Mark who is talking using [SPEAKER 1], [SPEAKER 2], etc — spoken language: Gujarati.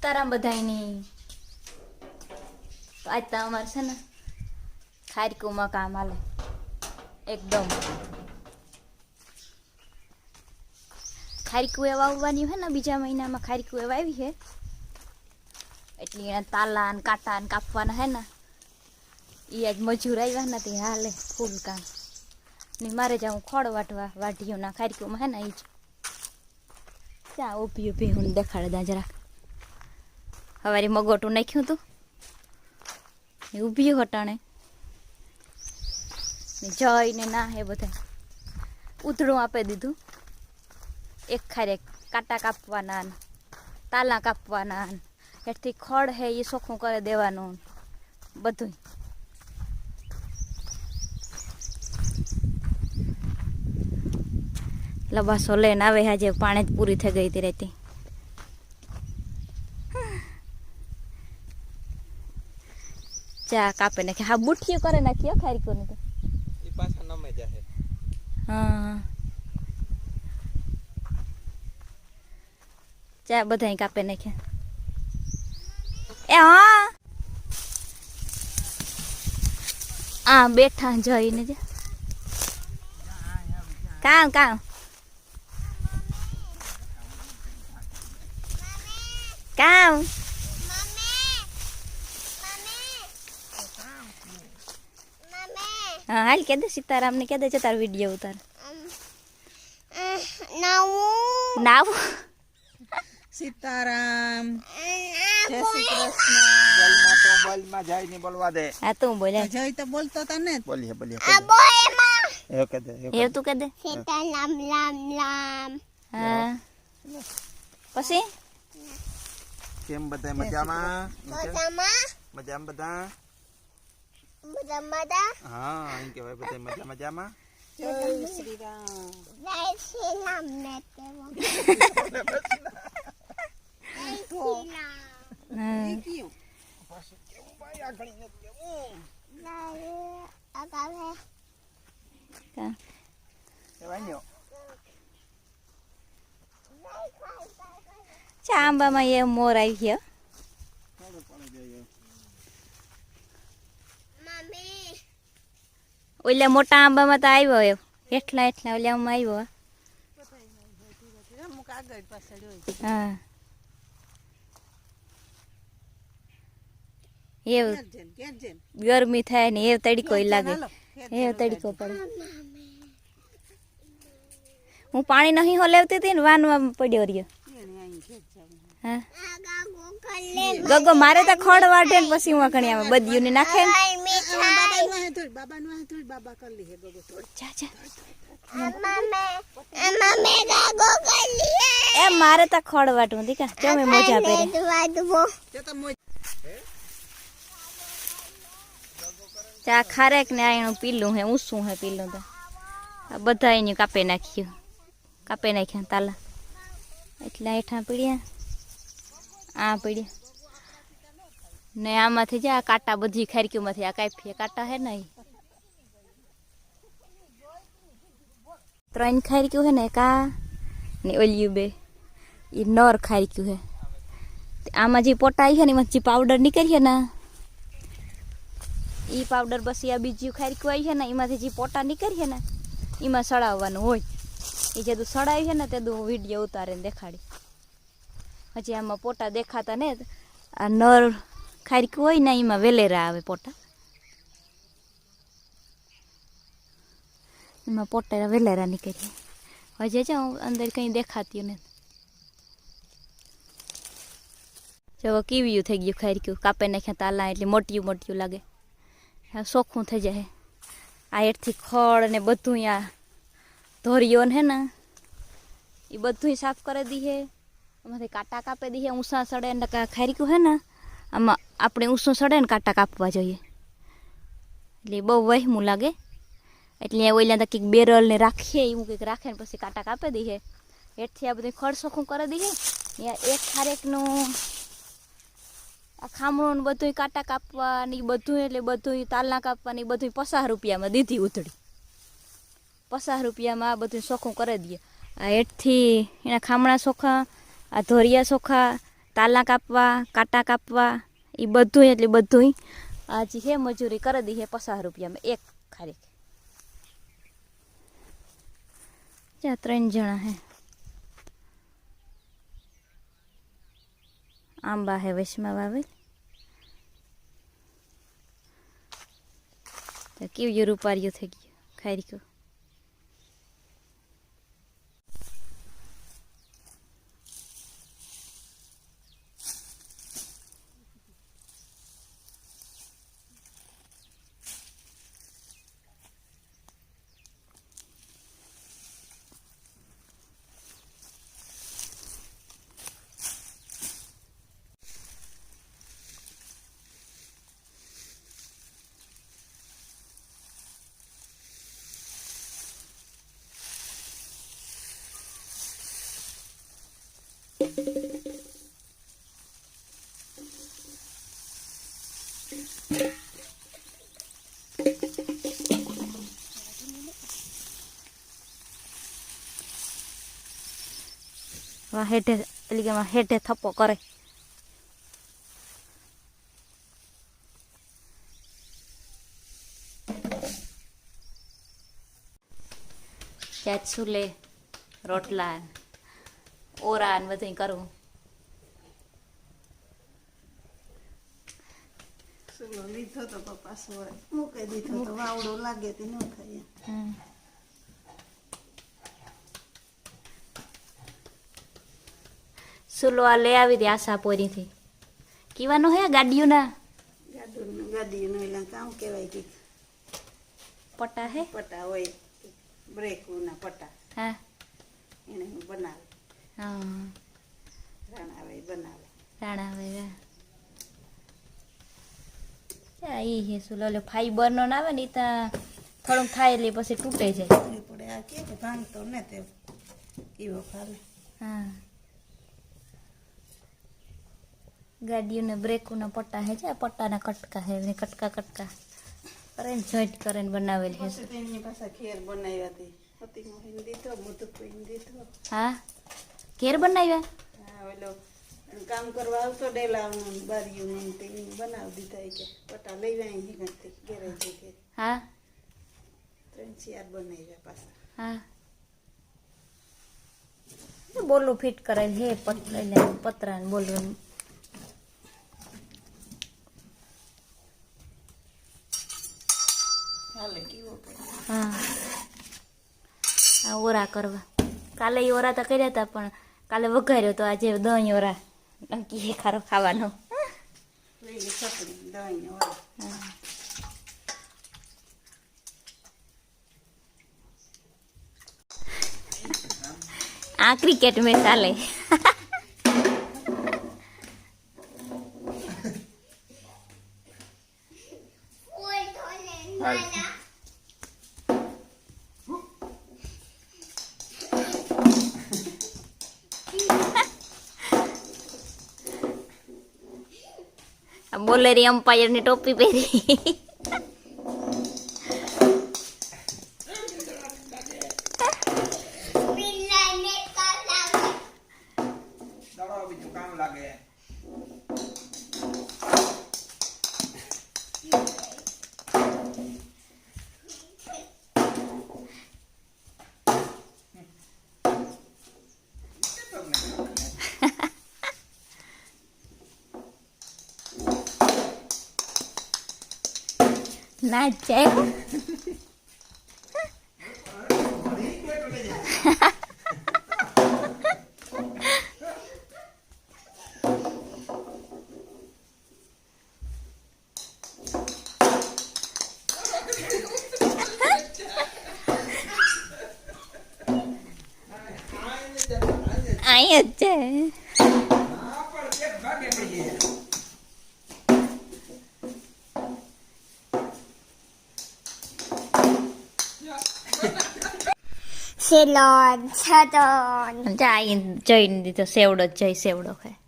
[SPEAKER 1] સીતારામ બધાયની તો આજ તો અમારે છે ને ખારીકુમાં કામ હાલે એકદમ ખારીકુ એવા આવવાની હે ને બીજા મહિનામાં ખારીકુ એવા આવી છે એટલે એના તાલા ને કાંટા ને કાપવાના હે ને એ આજ મજૂર આવ્યા ને તે હાલે ફૂલ કામ ને મારે જાઉં ખોળ વાટવા વાઢીઓના ખારીકુમાં હે ને એ જ ત્યાં ઊભી ઊભી હું દેખાડે દા જરાક હવારે મગોટું નાખ્યું હતું ને ઊભી હટાણે જઈને ના હે બધા ઉધડું આપી દીધું. એક ખારે કાંટા કાપવાના તાલા કાપવાના હેઠથી ખડ હે એ સોખું કરી દેવાનું બધું લબાસો લઈને આવે આજે, પાણી જ પૂરી થઈ ગઈ હતી રહેતી ચા કાપે નાખે હા બુઠિયું કરે નાખ્યો ખારી કોને તો
[SPEAKER 2] એ પાછા નમે જાહે
[SPEAKER 1] હા ચા બધા કાપે નાખ્યા એ હા આ બેઠા જઈને જ કામ કામ કામ હા હાલ કે દે સીતારામ ને કે દે છે તાર વીડિયો ઉતાર? નાવ.
[SPEAKER 3] સીતારામ. જય શ્રી કૃષ્ણ.
[SPEAKER 2] બોલમાં તો બોલમાં જાય ને બોલવા દે.
[SPEAKER 1] હા તું બોલે.
[SPEAKER 3] જય તો બોલતો તને ને.
[SPEAKER 2] બોલીએ બોલીએ એવું કે દે
[SPEAKER 1] એ તું કે દે? હા. પછી?
[SPEAKER 2] કેમ બધા મજામાં? મજામાં બધા? હા એમ કહેવાય બધા મજા મજામાં
[SPEAKER 3] જય શ્રી રામ
[SPEAKER 1] હા
[SPEAKER 3] કયું?
[SPEAKER 1] કા
[SPEAKER 2] કહેવાય ને
[SPEAKER 1] ચા આંબામાં એ મોર આવી ગયો ઓલા મોટા આંબામાં તો આવ્યો એવો એટલા હેઠલા આમ આવ્યો હા. એવું. ગરમી થાય ને એવો તડકો લાગે.
[SPEAKER 3] એવો
[SPEAKER 1] તડકો પડે. હું પાણી નહીં હલાવતી હતી ને વાનમાં પડ્યો રહ્યો. હા. ગગો, મારે તો ખડ વાઢે ને પછી હું કણી આવે બદીયું ને. નાખે ને
[SPEAKER 3] બાબાનું વાહે થોડી, બાબાનું વાહે થોડી, બાબા કરી લે હે ગગો થોડી.
[SPEAKER 1] જા જા એ મારે તો ખડ વાટવું દીકા જમે મોજા પહેરે
[SPEAKER 3] તે તો મોજ
[SPEAKER 1] ચા ખારેક ને આ એનું પીલું હે ઊંસું હે પીલું તો આ બધા એની કાપે નાખ્યું કાપે નાખ્યા તાલા એટલા હેઠા પીડ્યા આ પીડ્યા ને આમાંથી જા કાંટા બધી ખારકીમાંથી આ કાપીએ કાંટા હે ને ત્રણ ખારક્યું હે ને કા ને ઓલિયું બે. એ નર ખારક્યું હે. તે આમાં જે પોટાઈ છે ને એમાં જે પાવડર નીકળી છે ને એ પાવડર બસ આ બીજું ખારક્યું આવી છે ને, એમાંથી જે પોટા નીકળી છે ને, એમાં સળાવવાનું હોય. એ જેદું સડાવી છે ને તે તેદું વીડિયો ઉતારીને દેખાડી. પછી આમાં પોટા દેખાતા ને આ નર ખારકું હોય ને એમાં વેલેરા આવે પોટા એમાં પોટા વેલેરા નીકળી હજી છે અંદર કંઈ દેખાતી નથી જો કીવ્યું થઈ ગયું ખારક્યું કાપે નાખ્યા તાલા એટલે મોટિયું મોટિયું લાગે આ ચોખ્ખું થઈ જાય આ એઠથી ખડ ને બધું આ ધોરીઓ ને હે ને એ બધું સાફ કરી દીએ એમાંથી કાંટા કાપી દઈએ ઊંસા સડે ને કા ખારીકું હે ને આમાં આપણે ઊંસું સડે ને કાંટા કાપવા જોઈએ. એટલે બહુ વહેમું લાગે. એટલે ઓઈલા તો કંઈક બેરલ ને રાખીએ, એવું કંઈક રાખે ને પછી કાંટા કાપી દઈએ. હેઠથી આ બધું ખડ સોખું કરી દઈએ. એક ખારેકનું આ ખામણું ને બધું કાંટા કાપવા ને બધું એટલે બધું તાલના કાપવા ને ઈ બધું પચાસ રૂપિયામાં દીધી ઉતળી. પચાસ રૂપિયામાં આ બધું સોખું કરી દઈએ. આ હેઠથી એના ખામણા સોખા, આ ધોરિયા ચોખ્ખા તાલા કાપવા કાંટા કાપવા એ બધું એટલે બધું આજે હે મજૂરી કરી દી હે પચાસ રૂપિયામાં એક ખાલી ત્યાં ત્રણ જણા હે આંબા હે વૈષ્ણવ વાવેલ તો કેવું રૂપારિયું થઈ ગયું ખાઈ ગયું વા હેઠે એટલે કે હેઠે થપ્પો કરે ત્યાં છુલે રોટલા ઓરા ને બધું કરવું
[SPEAKER 3] લીધો તો પપ્પા સોળે મૂકી દીધો તો વાવડો લાગે તે ન થાય
[SPEAKER 1] સુલો આ લઈ આવી હતી આશાપોરીથી કીવાનો હે ગાડીઓના
[SPEAKER 3] ગાડીઓનો એલા કામ કહેવાય કે
[SPEAKER 1] પટ્ટા હે
[SPEAKER 3] પટા હોય બ્રેકના પટા
[SPEAKER 1] હા
[SPEAKER 3] એને હું બનાવે
[SPEAKER 1] હા
[SPEAKER 3] રાણાવે બનાવે
[SPEAKER 1] રાણાભાઈ ઈ હે સુલો લે ફાઈબર નો આવે ને ઈ તા થોડું થાય એટલે પછી તૂટે જાય
[SPEAKER 3] પડે આ કે કે ભાંગતો ને તે કીવો ખાલે
[SPEAKER 1] હા ગાડીઓને બ્રેકોના પટ્ટા હે છે પટ્ટાના કટકા હે ને કટકા કટકા કરે ને જોઈન્ટ કરે ને બનાવેલ છે
[SPEAKER 3] પછી તેની પાછા ખેર બનાવ્યા હતી પતિ મોહીને દીધો મુતું પીને દીધો
[SPEAKER 1] હા ઘેર બનાવ્યા
[SPEAKER 3] હા ઓલો કામ કરવા આવતો ડેલાનું બારીયું તે એને બનાવી દીધા એ કે પટા લઈ આવી હિંગણથી ઘેરે જઈ કે
[SPEAKER 1] હા
[SPEAKER 3] ત્રણ ચાર બનાવ્યા પાછા
[SPEAKER 1] હા એ બોલું ફિટ કરેલ હે પતરા ને પતરા ને બોલું ઓરા કરવા. કાલે ઓરા તો કર્યા હતા પણ કાલે વઘાર્યો તો આજે દહીં ઓરા. નક્કી ખારો ખાવાનો. આ ક્રિકેટ મેં ચાલે આ બોલેરી અમ્પાયરની ટોપી પહેરી. என்னாச்சு
[SPEAKER 2] I am dead.
[SPEAKER 4] Ceylon, Ceylon.
[SPEAKER 1] જા અહીં જઈને દીધો સેવડો જઈ સેવડો ખાય